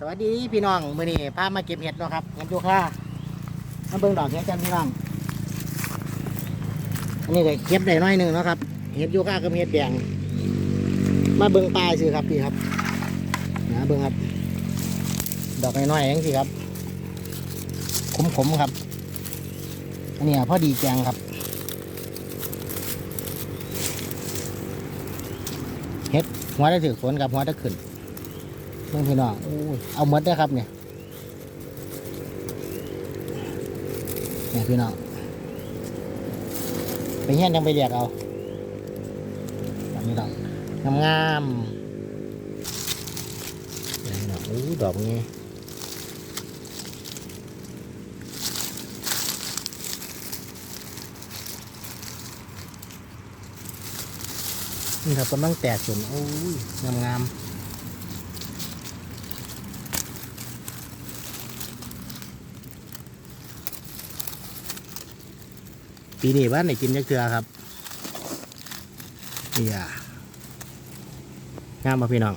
สวัสดีพี่น้องมื้อนี้พามาเก็บเห็ดเนาะครับเห็ดยูคามาเบิ่งดอกเห็ดกันพี่น้องอันนี้ก็เก็บได้น้อยหนึ่งเนาะครับเห็ดยูคากับเห็ดแดงมาเบิ่งปลายสิครับพี่ครับนะเบิ่งครับ ดอกน้อยๆองสิครับขมๆครับอันนี้พอดีแกงครับเห็ดหัวได้ถือฝนกับหัวได้ขึ้น เพื่อนพี่น้องเอาหมดได้ครับเนี่ยเนี่ยพี่น้องไปเฮี้ยนยังไปเรียกเอาแบบนี้ดอกงามงามๆเนี่น้องอู้ดอกนี้นี่ครับกำลังแตกจนโอ้ยงามงาม ปีนี้บ้านไหนกินยักเทือครับนี่อะงามมาพี่น้อง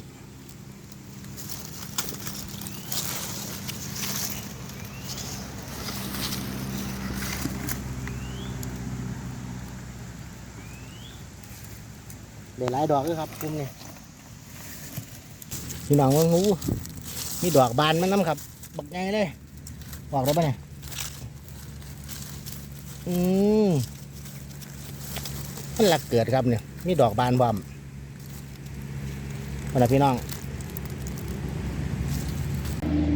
เดี๋ยวหลายดอกด้วยครับคุ้มนี่พี่น้องว่างูมีดอกบานมันน้ำครับ บักใหญ่เลยบอกได้ปะเนี่ย อืมมันหลักเกิดครับเนี่ยมีดอกบานบอมมาพี่น้อง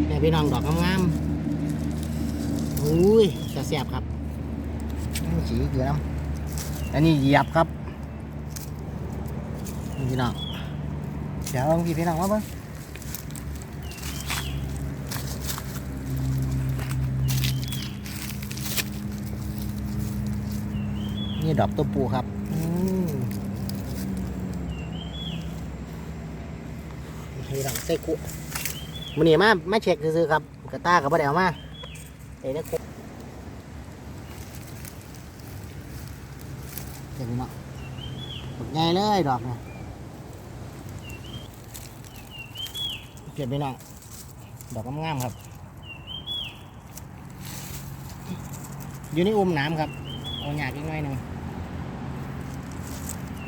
เนี่ยพี่น้องดอกงามๆอุ้ยจะเสียบครับสีเกลือน้ำอันนี้เหยียบครับพี่น้องเดี๋ยวลองพี่พี่น้องมาบ้าง นี่ดอกตัวปูครับอืมพี่น้องใส่กุมันนี่มามาเช็คซื้อๆครับกระตากับบ่ได้เอามาเอ้ยเนี่ยคุเดี๋ยวพี่น้องบักใหญ่เลยดอกเนี่ยเก็บพี่น้องดอกงามๆครับ อยู่ในอุ้มน้ำครับ เอาหยาดอีกหน่อยหนึง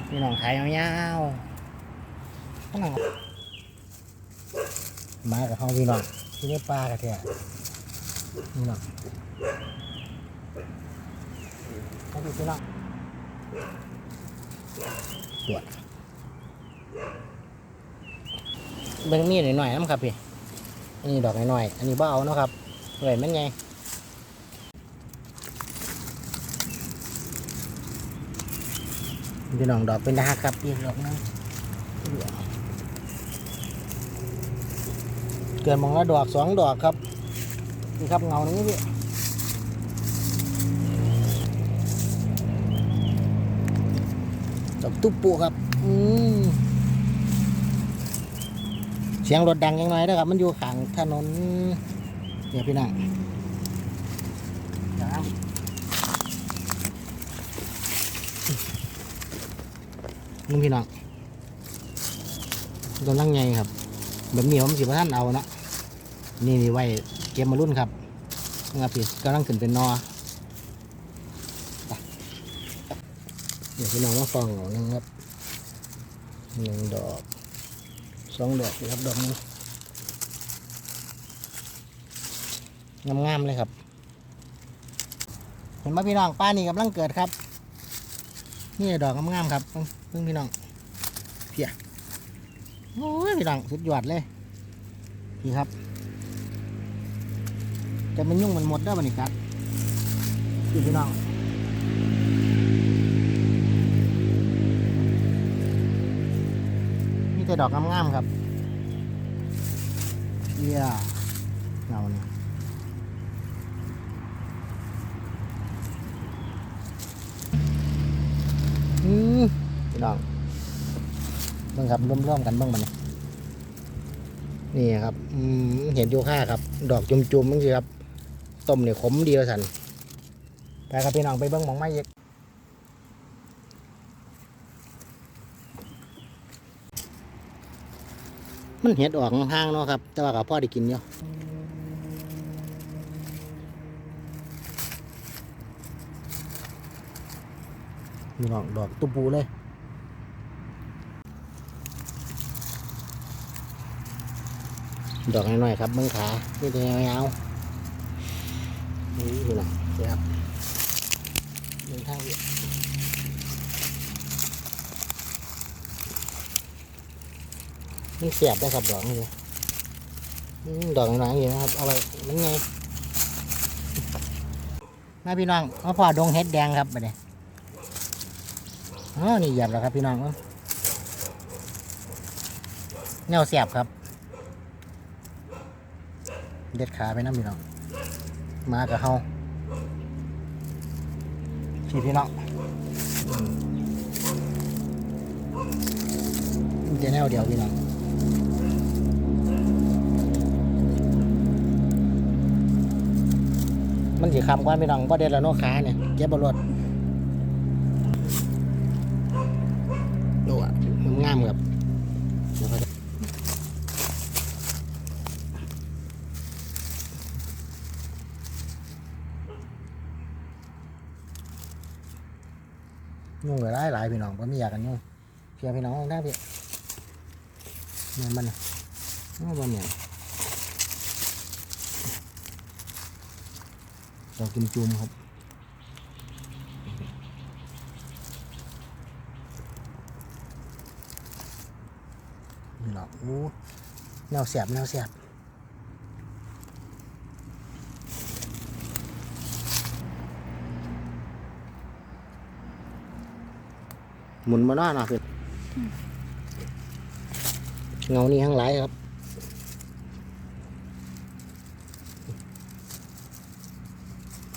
พี่น้องขายเอายาวๆต้องนั่งมากับเขาพี่น้องที่นี่ปลากระเทียพี่น้องเขาดูพี่น้องตรวจเบิ่งมีดหน่อยๆน้ำครับพี่อันนี้ดอกหน่อยๆอันนี้เบเอาเนาะครับเลยมันไง พี่น้องดอกเป็นดาครับพี่ดอกนึงเกิดมองละดอกสองดอกครับนี่ครับเงานี้พี่ดอกตุ๊บปูครับ อืมเสียงรถดังยังไงนะครับ มันอยู่ข้างถนนเนี่ยพี่น้องครับ มึงพี่น้องกำลังไงครับแบบนี้ผมสิบท่านเอานะนี่นี่ไว้เก็บมารุ่นครับนะครับพี่กำลังขึ้นเป็นนอเดี๋ยวพี่น้องมาฟังเอานะครับหนึ่งดอกสองดอกนะครับดอกนี้งามๆเลยครับ เห็นไหมพี่น้องป้านี่กำลังเกิดครับ นี่ดอกงามๆครับ พิ่งพี่น้องเพียโอ้ยพี่น้องสุดยอดเลยพี่ครับจะมันยุ่งมันหมดได้บันนี้ครับพี่พี่น้องมีแต่ดอกงามๆครับเยี่ยเงาเนี่ย อืม พี่น้องเบิ่งครับร่วมๆกันบิ่งมันนี่ครับอืเห็นโยค่าครับ ดอกจุ่มๆมั้งสิครับต้มเนี่ยขมดีว่าสันไปครับพี่น้องไปเบิ่งมองไม้เยกมันเห็ดออกห่างๆเนาะครับ แต่ว่าก็พอได้กินอยู่มีดอกดอกตุ้ปูเลย ดอกน้อยๆครับเบื้องขานี่จะยาวๆนี่ดูหน่อยเดี๋ยวครับเดินทางนี่เสียบได้ครับดอกนี่ดอกน้อยๆอย่างนี้นะครับอาไปมันไงมาพี่น้องมาพอดงเฮ็ดแดงครับไปเนี่ยอ๋อนี่เหยียบแล้วครับพี่น้องเอ้าแนวเสียบครับ เด็ดขาไปน้ำพี่น้อง มากับเฮาพี่พี่น้องอืมมันจแนวเดียวพี่น้องมันสิคำกว่าพี่น้องก็เด็ดแล้วเนกขาเนี่ยเก็บบรวดอะมันงามครับเดี๋ยวเขาจะ ยุ่งหลายหลายๆพี่น้องก็ไม่อยากกันยุ่งเพียพี่น้องได้พี่เนี่ยมันน่ะเอามันเนี่ยดอกกิมจุมครับพี่น้องโอ้แนวเสียบแนวเสียบ หมุนมาหน้าหน่อยสิเงานี่ทั้งหลายครับ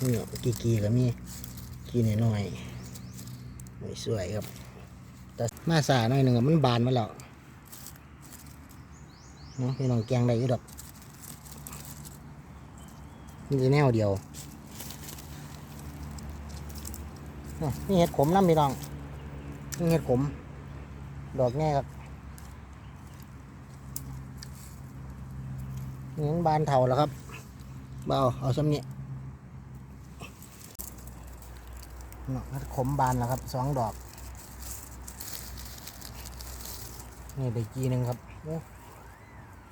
นี่กีกีก็มีกีหน่อยๆไม่สวยครับ แต่มาสาหน่อยหนึ่งมันบานมาแล้วเนาะพี่น้องแกงได้อยุดอกนี่จะแนวเดียวนี่ยนี่เห็ดขมน้ำพี่น้อง นี่เห็ดขมดอกแง่ครับนี่มันบานเท่าแล้วครับเบาเอาซ้ำนี้เนาะขมบานแล้วครับสองดอก นี่ได้กีหนึ่งครับโอ้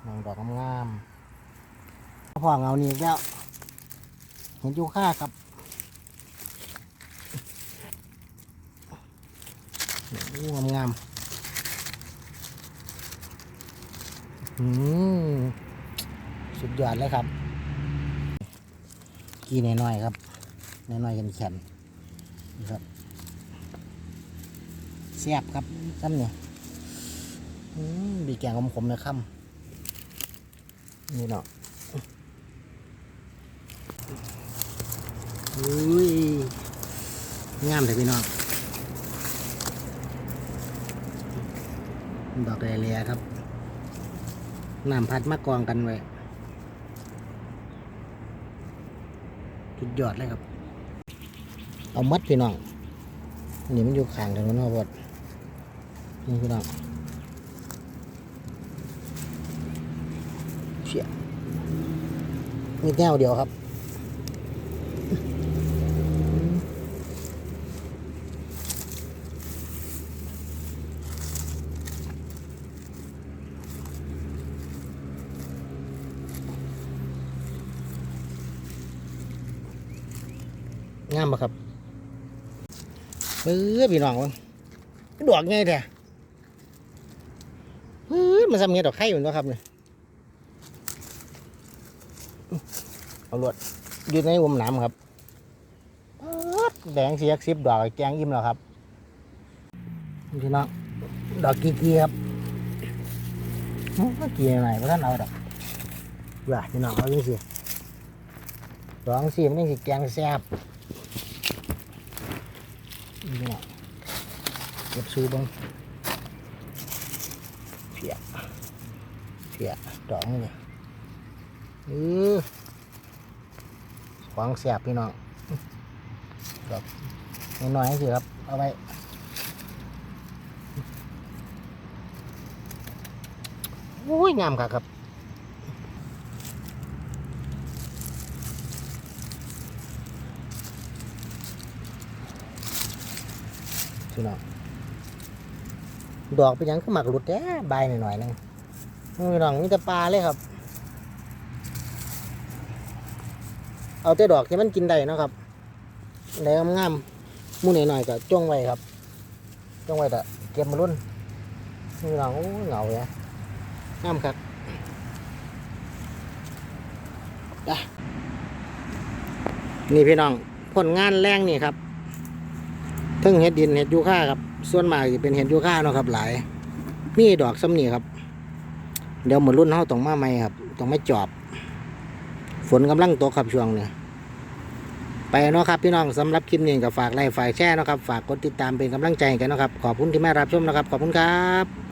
นางดอกงามๆพอเงานี่แล้ว เห็นยูค่าครับ งามงามอืมสุดยอดเลยครับ กี่น้อยๆครับ น้อยๆแข็งๆนี่ครับแซ่บครับซ้ำเนี่ยอืมบีแกงขมๆเลยค่ำนี่เนาะอุ้ยงามเลยพี่น้อง ดอกเลียครับน้ำพัดมากองกันไว้จุดยอดเลยครับ เอามัดพี่น้องนี่มันอยู่ข้างถนนครับบดนี่พี่น้องเชี่ยมีแนวเดียวครับ งามปะครับเออพี่น้องมันดอกไงแท้เออมันสำเนียดอกไข่เหมือนกันครับเนี่ยเอาลวดอยู่ในวมนามครับแดงเสียกซิบดอกแกงอิ่มแล้วครับพี่น้องดอกกีกีครับอื้อกีไหนพราะท่านเอาดอกว่าพี่น้องเอาจังสิดอกสีมันนี่สิแกงแซ่บ นี่แหละเก็บซูบ้างเพียเพียดอกนี่เออของเสียบพี่น้องดอกน้อยๆสิครับ เอาไว้โอ้ยงามค่ะครับ พี่น้องดอกเป็นยังก็หมักหลุดแท้ใบหน่อยๆนึงพี่น้องมีแต่ปลาเลยครับ เอาแต่ดอกที่มันกินได้นะครับได้งามๆหมู่หน่อยๆก็จ้วงไว้ครับจ้วงไว้แต่เก็บมารุ่นพี่น้องเหงาเนี่ยงามครับนี่พี่น้องผลงานแรงนี่ครับ ทั้งเห็ดดินเห็ดยูค่าครับส่วนมากจะเป็นเห็ดยูค่าเนาะครับ หลาย มีดอกซ้ำนี่ครับ เดี๋ยวหมดรุ่นเขาต้องมาใหม่ครับต้องไม่จอบ ฝนกำลังตกครับช่วงนี้ไปเนาะครับพี่น้องสำหรับคลิปนี้ก็ฝากไลค์ฝากแชร์เนะครับ ฝากกดติดตามเป็นกำลังใจกันเนะครับ ขอบคุณที่มารับชมนะครับ ขอบคุณครับ